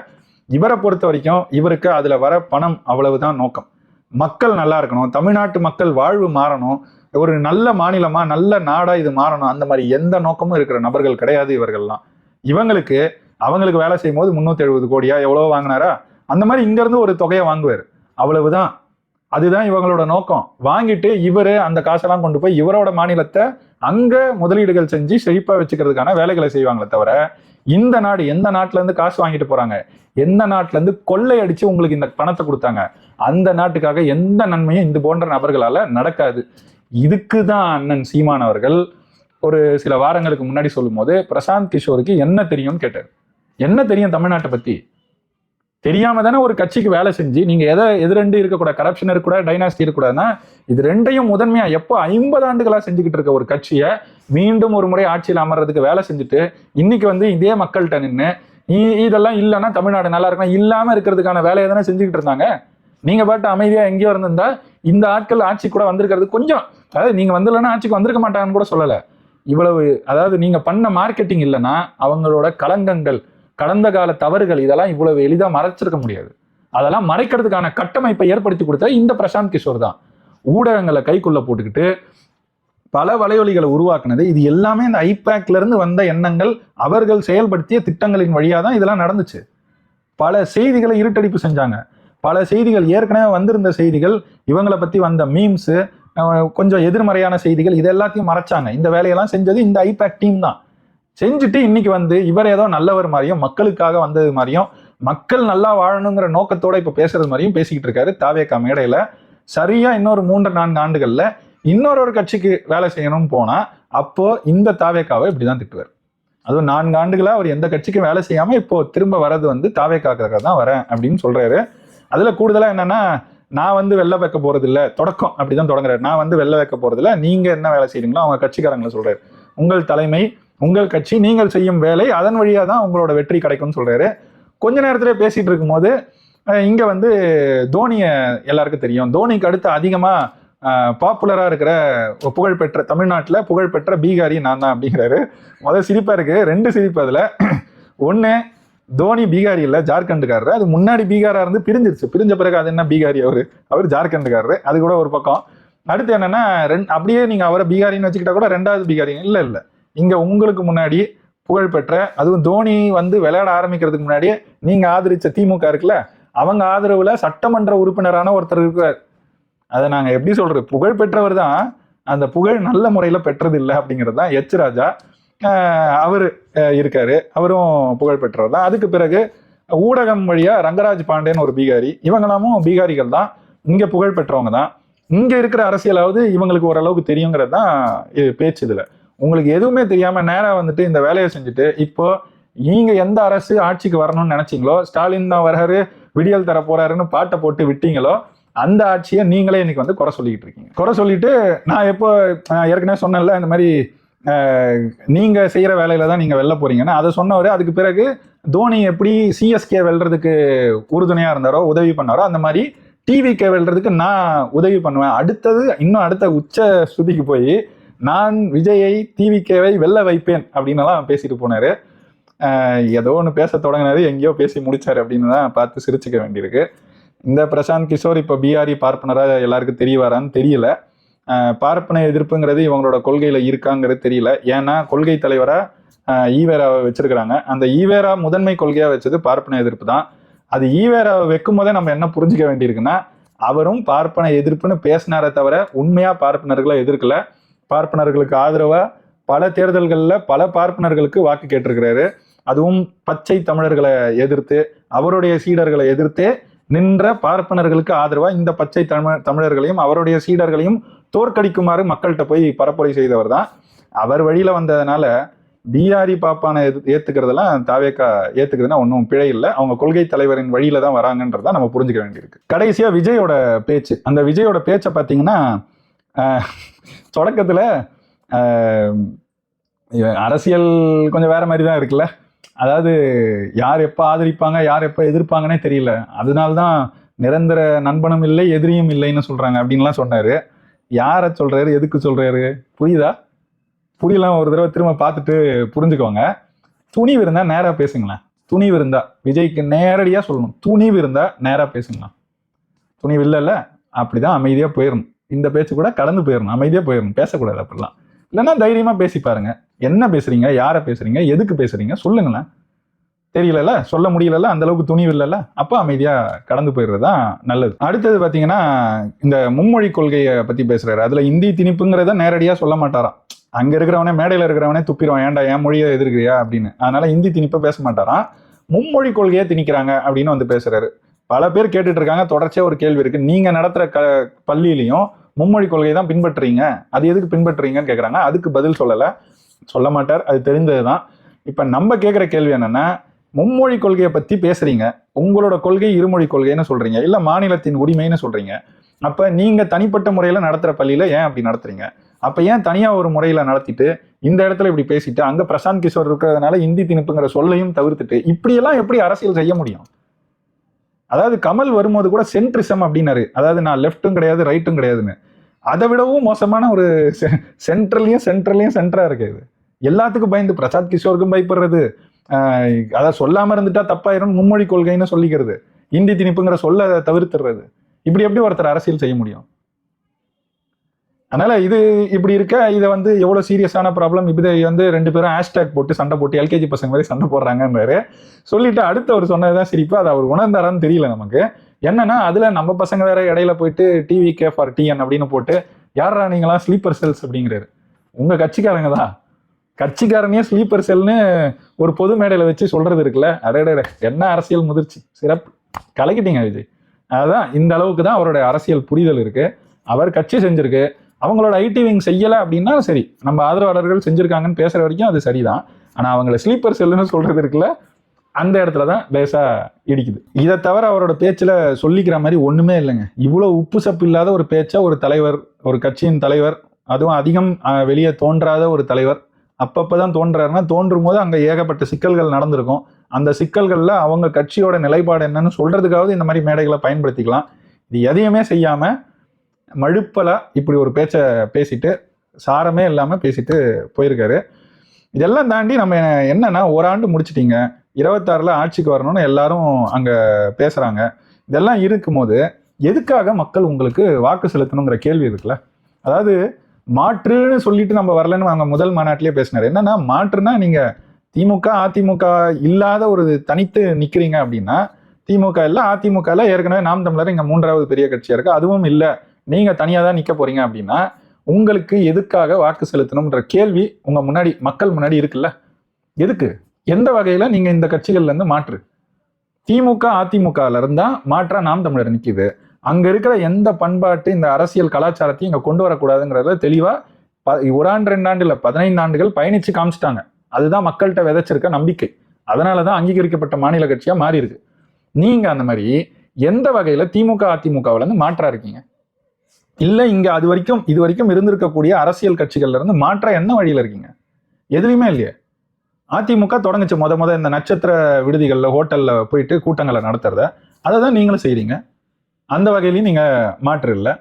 A: இவரை பொறுத்த வரைக்கும் இவருக்கு அதில் வர பணம் அவ்வளவுதான் நோக்கம். மக்கள் நல்லா இருக்கணும். தமிழ்நாட்டு மக்கள் வாழ்வு மாறணும். ஒரு நல்ல மாநிலமா நல்ல நாடா இது மாறணும். அந்த மாதிரி எந்த நோக்கமும் இருக்கிற நபர்கள் கிடையாது இவர்கள்லாம். இவங்களுக்கு அவங்களுக்கு வேலை செய்யும் போது முன்னூத்தி எழுபது கோடியா எவ்வளோ வாங்கினாரா? அந்த மாதிரி இங்க இருந்து ஒரு தொகையை வாங்குவார். அவ்வளவுதான். அதுதான் இவங்களோட நோக்கம். வாங்கிட்டு இவர் அந்த காசெல்லாம் கொண்டு போய் இவரோட மாநிலத்தை அங்க முதலீடுகள் செஞ்சு செழிப்பா வச்சுக்கிறதுக்கான வேலைகளை செய்வாங்களே தவிர இந்த நாடு எந்த நாட்டுல இருந்து காசு வாங்கிட்டு போறாங்க? எந்த நாட்டுல இருந்து கொள்ளை அடிச்சு உங்களுக்கு இந்த பணத்தை கொடுத்தாங்க? அந்த நாட்டுக்காக எந்த நன்மையும் இந்த போன்ற நபர்களால நடக்காது. இதுக்கு தான் அண்ணன் சீமான் அவர்கள் ஒரு சில வாரங்களுக்கு முன்னாடி சொல்லும்போது பிரசாந்த் கிஷோருக்கு என்ன தெரியும்னு கேட்டார். என்ன தெரியும் தமிழ்நாட்டை பத்தி? தெரியாம தானே ஒரு கட்சிக்கு வேலை செஞ்சு நீங்க எதை எது ரெண்டு இருக்கக்கூடாது கரப்ஷன் இருக்கக்கூடாது டைனாஸ்டி இருக்கக்கூடாதுன்னா இது ரெண்டையும் முதன்மையா எப்போ ஐம்பது ஆண்டுகளா செஞ்சுக்கிட்டு இருக்க ஒரு கட்சியை மீண்டும் ஒரு முறை ஆட்சியில் அமர்றதுக்கு வேலை செஞ்சுட்டு இன்னைக்கு வந்து இதே மக்கள்கிட்ட நின்று இதெல்லாம் இல்லைன்னா தமிழ்நாடு நல்லா இருக்கும் இல்லாம இருக்கிறதுக்கான வேலையை தானே செஞ்சுக்கிட்டு இருந்தாங்க? நீங்க பாட்டு அமைதியா எங்கேயோ இருந்திருந்தா இந்த ஆட்கள் ஆட்சி கூட வந்திருக்கிறது கொஞ்சம் அதாவது நீங்க வந்துலன்னா ஆட்சிக்கு வந்திருக்க மாட்டாங்கன்னு கூட சொல்லலை. இவ்வளவு அதாவது நீங்க பண்ண மார்க்கெட்டிங் இல்லைன்னா அவங்களோட களங்கங்கள் கடந்த கால தவறுகள் இதெல்லாம் இவ்வளவு எளிதாக மறைச்சிருக்க முடியாது. அதெல்லாம் மறைக்கிறதுக்கான கட்டமைப்பை ஏற்படுத்தி கொடுத்த இந்த பிரசாந்த் கிஷோர் தான். ஊடகங்களை கைக்குள்ள போட்டுக்கிட்டு பல வலையொலிகளை உருவாக்குனது. இது எல்லாமே இந்த ஐபேக்ல இருந்து வந்த எண்ணங்கள் அவர்கள் செயல்படுத்திய திட்டங்களின் வழியாக தான் இதெல்லாம் நடந்துச்சு. பல செய்திகளை இருட்டடிப்பு செஞ்சாங்க. பல செய்திகள் ஏற்கனவே வந்திருந்த செய்திகள் இவங்களை பற்றி வந்த மீம்ஸு கொஞ்சம் எதிர்மறையான செய்திகள் இது எல்லாத்தையும் மறைச்சாங்க. இந்த வேலையெல்லாம் செஞ்சது இந்த ஐபேக் டீம் தான். செஞ்சுட்டு இன்னைக்கு வந்து இவர் ஏதோ நல்லவர் மாதிரியும் மக்களுக்காக வந்தது மாதிரியும் மக்கள் நல்லா வாழணுங்கிற நோக்கத்தோட இப்ப பேசுறது மாதிரியும் பேசிக்கிட்டு இருக்காரு தாவேக்கா மேடையில. சரியா இன்னொரு மூன்று நான்கு ஆண்டுகள்ல இன்னொரு ஒரு கட்சிக்கு வேலை செய்யணும்னு போனா அப்போ இந்த தாவேக்காவை இப்படிதான் திட்டுவார். அதுவும் நான்கு ஆண்டுகளா அவர் எந்த கட்சிக்கும் வேலை செய்யாம இப்போ திரும்ப வர்றது வந்து தாவேக்காக்காக தான் வரேன் அப்படின்னு சொல்றாரு. அதுல கூடுதலா என்னன்னா நான் வந்து வெள்ள வைக்க போறது இல்ல தொடக்கம் அப்படிதான் தொடங்குறாரு. நான் வந்து வெள்ள வைக்க போறது இல்ல நீங்க என்ன வேலை செய்யறீங்களோ அவங்க கட்சிக்காரங்களை சொல்றாரு. உங்கள் தலைமை உங்கள் கட்சி நீங்கள் செய்யும் வேலை அதன் வழியாக தான் உங்களோட வெற்றி கிடைக்கும்னு சொல்கிறாரு கொஞ்ச நேரத்திலே பேசிகிட்டு இருக்கும்போது இங்கே வந்து தோனியை எல்லாருக்கும் தெரியும். தோனிக்கு அடுத்து அதிகமாக பாப்புலராக இருக்கிற புகழ்பெற்ற தமிழ்நாட்டில் புகழ்பெற்ற பீகாரி நான் தான் அப்படிங்கிறாரு. முதல் சிரிப்பாக இருக்குது ரெண்டு சிரிப்பு அதில். ஒன்று தோனி பீகாரி இல்லை ஜார்க்கண்டுக்காரரு. அது முன்னாடி பீகாராக இருந்து பிரிஞ்சிருச்சு. பிரிஞ்ச பிறகு அது என்ன பீகாரி அவர்? அவர் ஜார்க்கண்டுக்காரரு. அது கூட ஒரு பக்கம். அடுத்து என்னென்னா ரெண் அப்படியே நீங்கள் அவரை பீகாரின்னு வச்சுக்கிட்டா கூட ரெண்டாவது பீகாரி. இல்லை இல்லை. இங்கே உங்களுக்கு முன்னாடி புகழ்பெற்ற அதுவும் தோனி வந்து விளையாட ஆரம்பிக்கிறதுக்கு முன்னாடியே நீங்கள் ஆதரிச்ச திமுக இருக்குல்ல அவங்க ஆதரவில் சட்டமன்ற உறுப்பினரான ஒருத்தர் இருக்கிறார். அதை நாங்கள் எப்படி சொல்கிறது புகழ் பெற்றவர் தான் அந்த புகழ் நல்ல முறையில் பெற்றது இல்லை அப்படிங்கிறது தான் எச் ராஜா. அவர் இருக்கார். அவரும் புகழ் பெற்றவர் தான். அதுக்கு பிறகு ஊடகம் வழியாக ரங்கராஜ் பாண்டேன்னு ஒரு பீகாரி இவங்களாமும் பீகாரிகள் தான். இங்கே புகழ் பெற்றவங்க தான். இங்கே இருக்கிற அரசியலாவது இவங்களுக்கு ஓரளவுக்கு தெரியுங்கிறது தான் இது பேச்சு இதில். உங்களுக்கு எதுவுமே தெரியாம நேராக வந்துட்டு இந்த வேலையை செஞ்சுட்டு இப்போ நீங்க எந்த அரசு ஆட்சிக்கு வரணும்னு நினைச்சீங்களோ ஸ்டாலின் தான் வர்றாரு விடியல் தர போறாருன்னு பாட்டை போட்டு விட்டீங்களோ அந்த ஆட்சியை நீங்களே இன்னைக்கு வந்து குறை சொல்லிக்கிட்டு இருக்கீங்க. குறை சொல்லிட்டு நான் எப்போ ஏற்கனவே சொன்னேன்ல இந்த மாதிரி நீங்க செய்யற வேலையில தான் நீங்க வெல்ல போறீங்கன்னா. அதை சொன்னவர் அதுக்கு பிறகு தோனி எப்படி சிஎஸ்கே வெல்றதுக்கு உறுதுணையா இருந்தாரோ உதவி பண்ணாரோ அந்த மாதிரி டிவிகே வெல்றதுக்கு நான் உதவி பண்ணுவேன். அடுத்தது இன்னும் அடுத்த உச்ச ஸ்துதிக்கு போய் நான் விஜயை டிவிகேவை வெல்ல வைப்பேன் அப்படின்னு பேசிட்டு போனாரு. ஏதோ ஒன்று பேச தொடங்கினாரு எங்கேயோ பேசி முடிச்சாரு அப்படின்னு தான் பார்த்து சிரிச்சுக்க வேண்டியிருக்கு. இந்த பிரசாந்த் கிஷோர் இப்போ பிஆர்இ பார்ப்பனராக எல்லாருக்கும் தெரிய வரான்னு தெரியல பார்ப்பன எதிர்ப்புங்கிறது இவங்களோட கொள்கையில் இருக்காங்கிறது தெரியல. ஏன்னா கொள்கை தலைவராக ஈவேராவை வச்சிருக்கிறாங்க. அந்த ஈவேரா முதன்மை கொள்கையாக வச்சது பார்ப்பன எதிர்ப்பு தான் அது ஈவேராவை வைக்கும் போதே நம்ம என்ன புரிஞ்சுக்க வேண்டியிருக்குன்னா அவரும் பார்ப்பன எதிர்ப்புன்னு பேசினாரே தவிர உண்மையாக பார்ப்பனர்களை எதிர்க்கலை. பார்ப்பனர்களுக்கு ஆதரவாக பல தேர்தல்களில் பல பார்ப்பனர்களுக்கு வாக்கு கேட்டிருக்கிறாரு. அதுவும் பச்சை தமிழர்களை எதிர்த்து அவருடைய சீடர்களை எதிர்த்தே நின்ற பார்ப்பனர்களுக்கு ஆதரவாக இந்த பச்சை தமிழ் தமிழர்களையும் அவருடைய சீடர்களையும் தோற்கடிக்குமாறு மக்கள்கிட்ட போய் பரப்புரை செய்தவர் தான். அவர் வழியில் வந்ததுனால பிஆரி பாப்பானை எது ஏத்துக்கிறதெல்லாம் தாவேக்கா ஏத்துக்கிறதுனா ஒன்றும் பிழை இல்லை. அவங்க கொள்கை தலைவரின் வழியில தான் வராங்கன்றத நம்ம புரிஞ்சுக்க வேண்டியிருக்கு. கடைசியா விஜயோட பேச்சு. அந்த விஜயோட பேச்சை பார்த்தீங்கன்னா தொடக்கத்தில் அரசியல் கொஞ்சம் வேற மாதிரி தான் இருக்குல்ல? அதாவது யார் எப்போ ஆதரிப்பாங்க யார் எப்போ எதிர்ப்பாங்கன்னே தெரியல. அதனால்தான் நிரந்தர நண்பனும் இல்லை எதிரியும் இல்லைன்னு சொல்கிறாங்க அப்படின்லாம் சொன்னார். யாரை சொல்கிறாரு எதுக்கு சொல்கிறாரு புரியுதா? புரியலாம் ஒரு தடவை திரும்ப பார்த்துட்டு புரிஞ்சுக்கோங்க. துணிவு இருந்தால் நேராக பேசுங்களேன். துணிவு இருந்தா விஜய்க்கு நேரடியாக சொல்லணும். துணிவு இருந்தால் நேராக பேசுங்களேன். துணிவு இல்லைல்ல அப்படி தான் அமைதியாக போயிடணும். இந்த பேச்சு கூட கடந்து போயிடணும் அமைதியாக போயிடணும் பேசக்கூடாது அப்படிலாம். இல்லைன்னா தைரியமாக பேசி பாருங்க. என்ன பேசுறீங்க யாரை பேசுறீங்க எதுக்கு பேசுறீங்க சொல்லுங்களேன். தெரியலல்ல சொல்ல முடியலல்ல அந்த அளவுக்கு துணிவு இல்லைல்ல அப்போ அமைதியாக கடந்து போயிடுறது தான் நல்லது. அடுத்தது பார்த்தீங்கன்னா இந்த மும்மொழி கொள்கையை பற்றி பேசுறாரு. அதில் இந்தி திணிப்புங்கிறத நேரடியாக சொல்ல மாட்டாராம். அங்கே இருக்கிறவனே மேடையில் இருக்கிறவனே துப்பிடுவான். ஏன்டா என் மொழியை எதிர்க்கிறியா அப்படின்னு. அதனால இந்தி திணிப்பை பேச மாட்டாராம். மும்மொழி கொள்கையை திணிக்கிறாங்க அப்படின்னு வந்து பேசுறாரு. பல பேர் கேட்டுட்டு இருக்காங்க தொடர்ச்சியாக ஒரு கேள்வி இருக்கு. நீங்க நடத்துற க பள்ளியிலையும் மும்மொழி கொள்கை தான் பின்பற்றுறீங்க. அது எதுக்கு பின்பற்றுறீங்கன்னு கேட்குறாங்க அதுக்கு பதில் சொல்லலை. சொல்ல மாட்டார். அது தெரிந்ததுதான். இப்போ நம்ம கேட்குற கேள்வி என்னென்னா மும்மொழி கொள்கையை பற்றி பேசுகிறீங்க உங்களோட கொள்கை இருமொழி கொள்கைன்னு சொல்கிறீங்க இல்லை மாநிலத்தின் உரிமைன்னு சொல்கிறீங்க அப்போ நீங்கள் தனிப்பட்ட முறையில் நடத்துகிற பள்ளியில் ஏன் அப்படி நடத்துறீங்க? அப்போ ஏன் தனியாக ஒரு முறையில் நடத்திட்டு இந்த இடத்துல இப்படி பேசிட்டு அங்கே பிரசாந்த் கிஷோர் இருக்கிறதுனால இந்தி திணிப்புங்கிற சொல்லையும் தவிர்த்துட்டு இப்படியெல்லாம் எப்படி அரசியல் செய்ய முடியும்? அதாவது கமல் வரும்போது கூட சென்ட்ரிசம் அப்படின்னாரு. அதாவது நான் லெஃப்ட்டும் கிடையாது ரைட்டும் கிடையாதுன்னு. அதை விடவும் மோசமான ஒரு சென்ட்ரலையும் சென்ட்ரலையும் சென்டரா இருக்கு இது. எல்லாத்துக்கும் பயந்து பிரசாத் கிஷோருக்கும் பயப்படுறது. ஆஹ் அதாவது சொல்லாம இருந்துட்டா தப்பாயிரும் மும்மொழி கொள்கைன்னு சொல்லிக்கிறது. இந்தி திணிப்புங்கிற சொல்ல தவிர்த்துறது. இப்படி எப்படி ஒருத்தர் அரசியல் செய்ய முடியும்? அதனால இது இப்படி இருக்க இதை வந்து எவ்வளோ சீரியஸான ப்ராப்ளம் இப்படி வந்து ரெண்டு பேரும் ஹேஷ்டேக் போட்டு சண்டை போட்டு எல்கேஜி பசங்க மாதிரி சண்டை போடுறாங்கன்றாரு சொல்லிட்டு அடுத்து அவர் சொன்னதுதான் சிரிப்பு. அது அவர் உணர்ந்தாரான்னு தெரியல நமக்கு. என்னன்னா அதுல நம்ம பசங்க வேற இடையில போயிட்டு டிவி கே ஃபார் டிஎன் அப்படின்னு போட்டு யாரா நீங்களாம் ஸ்லீப்பர் செல்ஸ் அப்படிங்கிறாரு. உங்க கட்சிக்காரங்க தான். கட்சிக்காரனையே ஸ்லீப்பர் செல்னு ஒரு பொது மேடையில வச்சு சொல்றது இருக்குல்ல. அடே என்ன அரசியல் முதிர்ச்சி? சிறப்பு. கலக்கிட்டீங்க விஜய். அதான் இந்த அளவுக்கு தான் அவருடைய அரசியல் புரிதல் இருக்கு. அவர் கட்சி செஞ்சிருக்கு. அவங்களோட ஐடி விங் செய்யலை அப்படின்னா சரி நம்ம ஆதரவாளர்கள் செஞ்சுருக்காங்கன்னு பேசுகிற வரைக்கும் அது சரிதான். ஆனால் அவங்கள ஸ்லீப்பர் செல்லுன்னு சொல்கிறது இருக்குல்ல அந்த இடத்துல தான் லேசாக இடிக்குது. இதை தவிர அவரோட பேச்சில் சொல்லிக்கிற மாதிரி ஒன்றுமே இல்லைங்க. இவ்வளோ உப்பு சப்பு இல்லாத ஒரு பேச்சை ஒரு தலைவர் ஒரு கட்சியின் தலைவர் அதுவும் அதிகம் வெளியே தோன்றாத ஒரு தலைவர் அப்பப்போ தான் தோன்றாருன்னா தோன்றும் போது அங்கே ஏகப்பட்ட சிக்கல்கள் நடந்திருக்கும். அந்த சிக்கல்களில் அவங்க கட்சியோட நிலைப்பாடு என்னன்னு சொல்கிறதுக்காவது இந்த மாதிரி மேடைகளை பயன்படுத்திக்கலாம். இது எதையுமே செய்யாமல் மழுப்பலா இப்படி ஒரு பேச்சை பேசிட்டு சாரமே இல்லாமல் பேசிட்டு போயிருக்காரு. இதெல்லாம் தாண்டி நம்ம என்னன்னா ஒரு ஆண்டு இருபத்தாறில் ஆட்சிக்கு வரணும்னு எல்லாரும் அங்கே பேசுகிறாங்க இதெல்லாம் இருக்கும்போது எதுக்காக மக்கள் உங்களுக்கு வாக்கு செலுத்தணுங்கிற கேள்வி இருக்குல்ல? அதாவது மாற்றுன்னு சொல்லிட்டு நம்ம வரலன்னு அவங்க முதல் மாநாட்டிலே பேசினார். என்னன்னா மாற்றுனா நீங்கள் திமுக அதிமுக இல்லாத ஒரு தனித்து நிற்கிறீங்க அப்படின்னா திமுக இல்லை அதிமுக இல்லை ஏற்கனவே நாம் தமிழர் இங்கே மூன்றாவது பெரிய கட்சியாக இருக்குது அதுவும் இல்லை. நீங்கள் தனியாக தான் நிற்க போறீங்க அப்படின்னா உங்களுக்கு எதுக்காக வாக்கு செலுத்தணும்ன்ற கேள்வி உங்கள் முன்னாடி மக்கள் முன்னாடி இருக்குல்ல? எதுக்கு? எந்த வகையில் நீங்கள் இந்த கட்சிகள்லேருந்து மாற்று? திமுக அதிமுகல இருந்தால் மாற்றா நாம் தமிழர் நிற்கிது அங்கே இருக்கிற எந்த பண்பாட்டு இந்த அரசியல் கலாச்சாரத்தையும் இங்கே கொண்டு வரக்கூடாதுங்கிறத தெளிவாக ப- ஒரு ஆண்டு ரெண்டு ஆண்டு பதினைந்து ஆண்டுகள் பயணித்து காமிச்சிட்டாங்க. அதுதான் மக்கள்கிட்ட விதைச்சிருக்க நம்பிக்கை. அதனாலதான் அங்கீகரிக்கப்பட்ட மாநில கட்சியாக மாறி இருக்கு அந்த மாதிரி எந்த வகையில் திமுக அதிமுகவிலேருந்து மாற்றாக மாற்றா இருக்கீங்க? இல்லை இங்கே அது வரைக்கும் இது வரைக்கும் இருந்திருக்கக்கூடிய அரசியல் கட்சிகள்ல இருந்து மாற்ற என்ன வழியில் இருக்கீங்க? எதுலையுமே இல்லையே. அதிமுக தொடங்குச்சு முத முத இந்த நட்சத்திர விடுதிகளில் ஹோட்டலில் போயிட்டு கூட்டங்களை நடத்துறத. அதை தான் நீங்களும் செய்கிறீங்க அந்த வகையிலையும் நீங்கள் மாற்று இல்லை.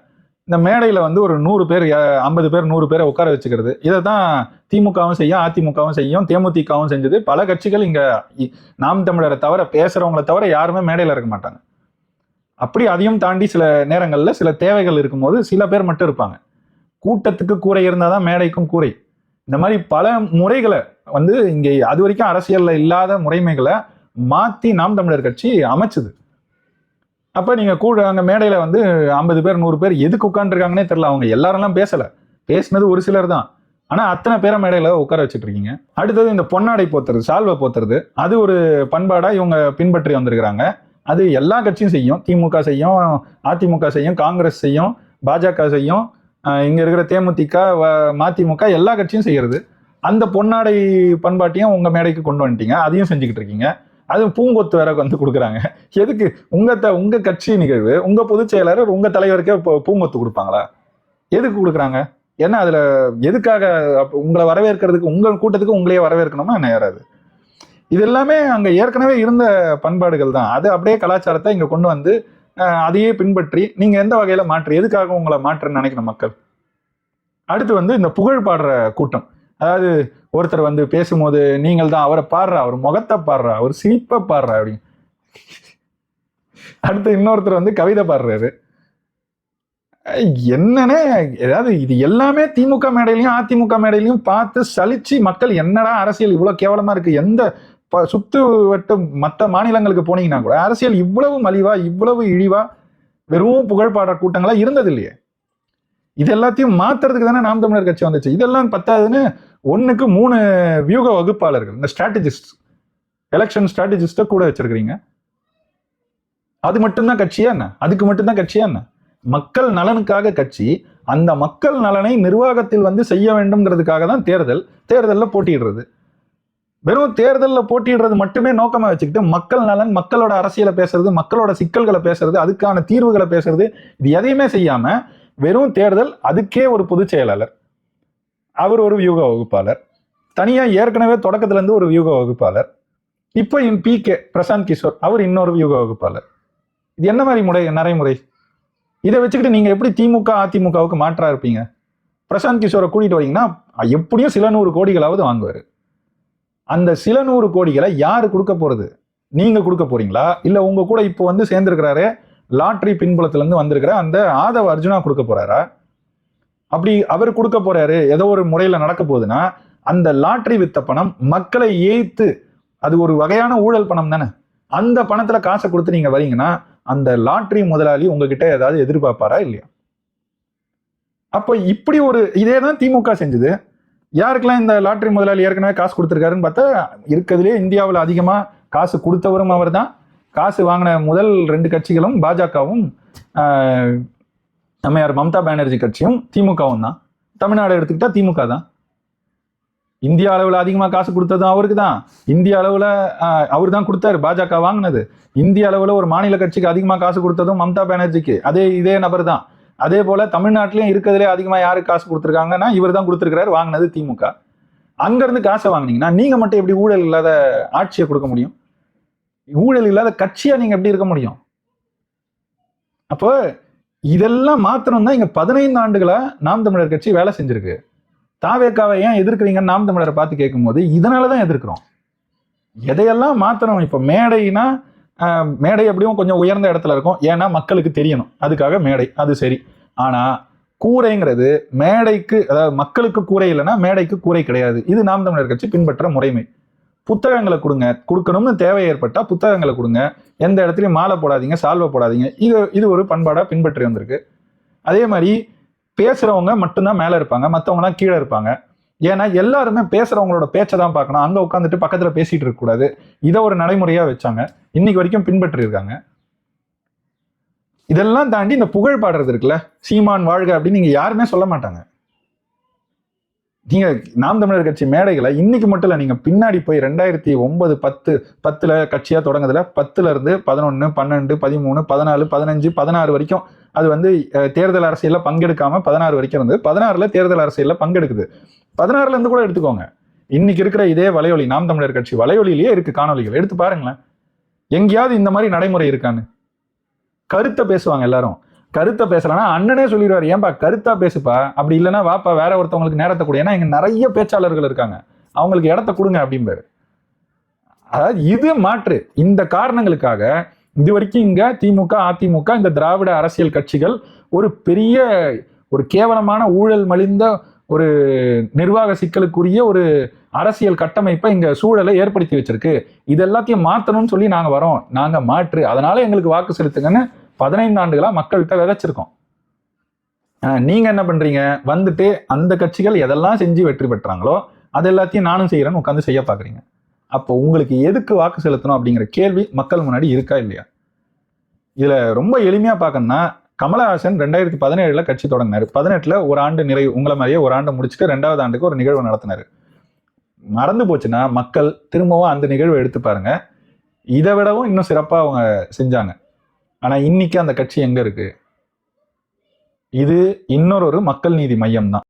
A: இந்த மேடையில் வந்து ஒரு நூறு பேர் ஐம்பது பேர் நூறு பேரை உட்கார வச்சுக்கிறது. இதை தான் திமுகவும் செய்யும் அதிமுகவும் செய்யும் தேமுதிகவும் செஞ்சது. பல கட்சிகள் இங்கே இ- நாம் தமிழரை தவிர பேசுகிறவங்கள தவிர யாருமே மேடையில் இருக்க மாட்டாங்க. அப்படி அதையும் தாண்டி சில நேரங்களில் சில தேவைகள் இருக்கும்போது சில பேர் மட்டும் இருப்பாங்க. கூட்டத்துக்கு கூரை இருந்தால் தான் மேடைக்கும் கூரை. இந்த மாதிரி பல முறைகளை வந்து இங்கே அது வரைக்கும் அரசியலில் இல்லாத முறைமைகளை மாற்றி நாம் தமிழர் கட்சி அமைச்சுது. அப்போ நீங்கள் கூட அங்கே மேடையில் வந்து ஐம்பது பேர் நூறு பேர் எதுக்கு உட்காந்துருக்காங்கன்னே தெரில அவங்க எல்லாரெல்லாம் பேசலை. பேசினது ஒரு சிலர் தான். ஆனால் அத்தனை பேரை மேடையில் உட்கார வச்சுட்டு இருக்கீங்க. அடுத்தது இந்த பொன்னாடை போத்துறது சால்வை போத்துறது அது ஒரு பண்பாடாக இவங்க பின்பற்றி வந்திருக்கிறாங்க. அது எல்லா கட்சியும் செய்யும். திமுக செய்யும் அதிமுக செய்யும் காங்கிரஸ் செய்யும் பாஜக செய்யும் இங்கே இருக்கிற தேமுதிக வ- மதிமுக எல்லா கட்சியும் செய்கிறது அந்த பொன்னாடை பண்பாட்டையும் உங்கள் மேடைக்கு கொண்டு வந்துட்டீங்க. அதையும் செஞ்சுக்கிட்டு இருக்கீங்க. அதுவும் பூங்கொத்து வேற வந்து கொடுக்குறாங்க. எதுக்கு? உங்கள் த உங்கள் கட்சி நிகழ்வு உங்கள் பொதுச் செயலாளர் உங்கள் தலைவருக்கே இப்போ பூங்கொத்து கொடுப்பாங்களா? எதுக்கு கொடுக்குறாங்க? ஏன்னா அதில் எதுக்காக உங்களை வரவேற்கிறதுக்கு உங்கள் கூட்டத்துக்கு உங்களையே வரவேற்கணுமா? என்ன யாராவது இது எல்லாமே அங்க ஏற்கனவே இருந்த பண்பாடுகள் தான். அது அப்படியே கலாச்சாரத்தை இங்க கொண்டு வந்து அதையே பின்பற்றி நீங்க எந்த வகையில மாற்று எதுக்காக உங்களை மாற்றுன்னு நினைக்கணும் மக்கள்? அடுத்து வந்து இந்த புகழ் பாடுற கூட்டம். அதாவது ஒருத்தர் வந்து பேசும்போது நீங்கள் தான் அவரை பாடுறா அவர் முகத்தை பாடுறா அவர் சிரிப்பை பாடுறா அப்படின்னு. அடுத்து இன்னொருத்தர் வந்து கவிதை பாடுறாரு. என்னன்னே ஏதாவது இது எல்லாமே திமுக மேடையிலையும் அதிமுக மேடையிலையும் பார்த்து சலிச்சு மக்கள் என்னடா அரசியல் இவ்வளவு கேவலமா இருக்கு? எந்த சுத்து வட்டம் மற்ற மாநிலங்களுக்கு போனீங்கன்னா கூட அரசியல் இவ்வளவு மலிவா இவ்வளவு இழிவா வெறும் புகழ்பாடுற கூட்டங்களா இருந்தது இல்லையே இது எல்லாத்தையும் மாத்துறதுக்கு தானே நாம் தமிழர் கட்சி வந்துச்சு. இதெல்லாம் பத்தாதுன்னு ஒன்றுக்கு மூணு வியூக வகுப்பாளர்கள் இந்த ஸ்ட்ராட்டஜிஸ்ட் எலெக்ஷன் ஸ்ட்ராட்டஜிஸ்ட கூட வச்சிருக்கிறீங்க. அது மட்டும்தான் கட்சியா என்ன? அதுக்கு மட்டும்தான் கட்சியா என்ன? மக்கள் நலனுக்காக கட்சி அந்த மக்கள் நலனை நிர்வாகத்தில் வந்து செய்ய வேண்டும்ங்கிறதுக்காக தான் தேர்தல் தேர்தலில் போட்டியிடுறது. வெறும் தேர்தலில் போட்டிடுறது மட்டுமே நோக்கமாக வச்சுக்கிட்டு மக்கள் நலன் மக்களோட அரசியலை பேசுறது மக்களோட சிக்கல்களை பேசுறது அதுக்கான தீர்வுகளை பேசுறது இது எதையுமே செய்யாம வெறும் தேர்தல் அதுக்கே ஒரு பொதுச் செயலாளர். அவர் ஒரு வியூக வகுப்பாளர். தனியாக ஏற்கனவே தொடக்கத்துலேருந்து ஒரு வியூக வகுப்பாளர். இப்போ என் பி கே பிரசாந்த் கிஷோர் அவர் இன்னொரு வியூக வகுப்பாளர். இது என்ன மாதிரி முறை நடைமுறை? இதை வச்சுக்கிட்டு நீங்கள் எப்படி திமுக அதிமுகவுக்கு மாற்றா இருப்பீங்க? பிரசாந்த் கிஷோரை கூட்டிகிட்டு வரீங்கன்னா எப்படியும் சில நூறு கோடிகளாவது வாங்குவார். அந்த சில நூறு கோடிகளை யார் கொடுக்க போகிறது நீங்கள் கொடுக்க போறீங்களா? இல்லை உங்கள் கூட இப்போ வந்து சேர்ந்துருக்கிறாரு லாட்ரி பின்புலத்துலேருந்து வந்திருக்கிற அந்த ஆதவ அர்ஜுனா கொடுக்க போகிறாரா அப்படி அவர் கொடுக்க போகிறாரு ஏதோ ஒரு முறையில் நடக்க போகுதுன்னா அந்த லாட்ரி வித்த பணம் மக்களை ஏய்த்து அது ஒரு வகையான ஊழல் பணம் தானே. அந்த பணத்தில் காசை கொடுத்து நீங்கள் வரீங்கன்னா அந்த லாட்ரி முதலாளி உங்ககிட்ட ஏதாவது எதிர்பார்ப்பாரா இல்லையா? அப்போ இப்படி ஒரு இதே தான் திமுக செஞ்சது. யாருக்கெல்லாம் இந்த லாட்ரி முதலாளி ஏற்கனவே காசு கொடுத்துருக்காருன்னு பார்த்தா இருக்கிறதுலே இந்தியாவில் அதிகமாக காசு கொடுத்தவரும் அவர் தான் காசு வாங்கின முதல் ரெண்டு கட்சிகளும் பாஜகவும் அம்மையார் மம்தா பானர்ஜி கட்சியும் திமுகவும் தான். தமிழ்நாடு எடுத்துக்கிட்டா திமுக தான். இந்திய அளவில் அதிகமாக காசு கொடுத்ததும் அவருக்கு தான் இந்திய அளவில் அவர் தான் கொடுத்தாரு பாஜக வாங்கினது. இந்திய அளவில் ஒரு மாநில கட்சிக்கு அதிகமாக காசு கொடுத்ததும் மம்தா பானர்ஜிக்கு. அதே இதே நபர் தான் அதே போல தமிழ்நாட்டிலையும் இருக்கிறதுலே அதிகமாக யாருக்கு காசு கொடுத்துருக்காங்கன்னா இவர் தான் கொடுத்துருக்கிறாரு வாங்கினது திமுக. அங்கேருந்து காசை வாங்குனீங்கன்னா நீங்கள் மட்டும் எப்படி ஊழல் இல்லாத ஆட்சியை கொடுக்க முடியும்? ஊழல் இல்லாத கட்சியாக நீங்கள் எப்படி இருக்க முடியும்? அப்போ இதெல்லாம் மாத்திரம் தான் பதினைந்து ஆண்டுகளா நாம் தமிழர் கட்சி வேலை செஞ்சிருக்கு. தாவேக்காவை ஏன் எதிர்க்கிறீங்கன்னு நாம் தமிழரை பார்த்து கேட்கும்போது இதனால தான் எதிர்க்கிறோம். எதையெல்லாம் மாத்திரம் இப்போ மேடைனா மேடை எப்படியும் கொஞ்சம் உயர்ந்த இடத்துல இருக்கும். ஏன்னா மக்களுக்கு தெரியணும். அதுக்காக மேடை. அது சரி. ஆனால் கூரைங்கிறது மேடைக்கு அதாவது மக்களுக்கு கூரை இல்லைன்னா மேடைக்கு கூரை கிடையாது. இது நாம் தமிழர் கட்சி பின்பற்ற முறைமை. புத்தகங்களை கொடுங்க. கொடுக்கணும்னு தேவை ஏற்பட்டால் புத்தகங்களை கொடுங்க. எந்த இடத்துலையும் மாலை போடாதீங்க சால்வை போடாதீங்க. இது இது ஒரு பண்பாடாக பின்பற்றி வந்திருக்கு. அதே மாதிரி பேசுகிறவங்க மட்டும்தான் மேலே இருப்பாங்க. மற்றவங்கலாம் கீழே இருப்பாங்க. ஏன்னா எல்லாருமே பேசுறவங்களோட பேச்சை தான் பார்க்கணும். அங்க உட்காந்துட்டு பக்கத்துல பேசிட்டு இருக்க கூடாது. இதை ஒரு நடைமுறையா வச்சாங்க. இன்னைக்கு வரைக்கும் பின்பற்றி இருக்காங்க இதெல்லாம் தாண்டி இந்த புகழ் பாடுறது இருக்குல்ல. சீமான் வாழ்க அப்படின்னு நீங்க யாருமே சொல்ல மாட்டாங்க. நீங்க நாம் தமிழர் கட்சி மேடைகளை இன்னைக்கு மட்டும் இல்ல நீங்க பின்னாடி போய் ரெண்டாயிரத்தி ஒன்பது பத்து பத்துல கட்சியா தொடங்குதுல பத்துல இருந்து பதினொன்னு பன்னெண்டு பதிமூணு பதினாலு பதினஞ்சு பதினாறு வரைக்கும் அது வந்து தேர்தல் அரசியலில் பங்கெடுக்காமல் பதினாறு வரைக்கும் இருந்தது. பதினாறில் தேர்தல் அரசியலில் பங்கெடுக்குது. பதினாறுலேருந்து கூட எடுத்துக்கோங்க. இன்னைக்கு இருக்கிற இதே வலையொலி நாம் தமிழர் கட்சி வலையொலியிலேயே இருக்கு காணொலிகள் எடுத்து பாருங்களேன். எங்கேயாவது இந்த மாதிரி நடைமுறை இருக்கான்னு. கருத்தை பேசுவாங்க எல்லாரும். கருத்தை பேசலன்னா அண்ணனே சொல்லிடுவார் ஏன்பா கருத்தா பேசுப்பா? அப்படி இல்லைன்னா வாப்பா வேற ஒருத்தவங்களுக்கு நேரத்தை கொடு. ஏன்னா இங்க நிறைய பேச்சாளர்கள் இருக்காங்க. அவங்களுக்கு இடத்த கொடுங்க அப்படிம்பாரு. அதாவது இது மாற்று. இந்த காரணங்களுக்காக இது வரைக்கும் இங்க திமுக அதிமுக இந்த திராவிட அரசியல் கட்சிகள் ஒரு பெரிய ஒரு கேவலமான ஊழல் மலிந்த ஒரு நிர்வாக சிக்கலுக்குரிய ஒரு அரசியல் கட்டமைப்பை இங்க சூழலை ஏற்படுத்தி வச்சிருக்கு. இது எல்லாத்தையும் மாத்தணும்னு சொல்லி நாங்க வரோம். நாங்க மாற்று. அதனால எங்களுக்கு வாக்கு செலுத்துங்கன்னு பதினைந்து ஆண்டுகளா மக்கள்கிட்ட விதைச்சிருக்கோம். நீங்க என்ன பண்றீங்க? வந்துட்டு அந்த கட்சிகள் எதெல்லாம் செஞ்சு வெற்றி பெற்றாங்களோ அது எல்லாத்தையும் நானும் செய்யறேன்னு உட்காந்து செய்ய பாக்குறீங்க அப்போ உங்களுக்கு எதுக்கு வாக்கு செலுத்தணும் அப்படிங்கிற கேள்வி மக்கள் முன்னாடி இருக்கா இல்லையா? இதில் ரொம்ப எளிமையாக பார்க்கணும்னா கமலஹாசன் ரெண்டாயிரத்தி பதினேழில் கட்சி தொடங்கினார். பதினெட்டில் ஒரு ஆண்டு நிறைவு உங்களை மாதிரியே ஒரு ஆண்டு முடிச்சுட்டு ரெண்டாவது ஆண்டுக்கு ஒரு நிகழ்வு நடத்தினார். மறந்து போச்சுன்னா மக்கள் திரும்பவும் அந்த நிகழ்வை எடுத்து பாருங்க. இதை விடவும் இன்னும் சிறப்பாக அவங்க செஞ்சாங்க. ஆனால் இன்னைக்கு அந்த கட்சி எங்கே இருக்கு? இது இன்னொரு ஒரு மக்கள் நீதி மையம் தான்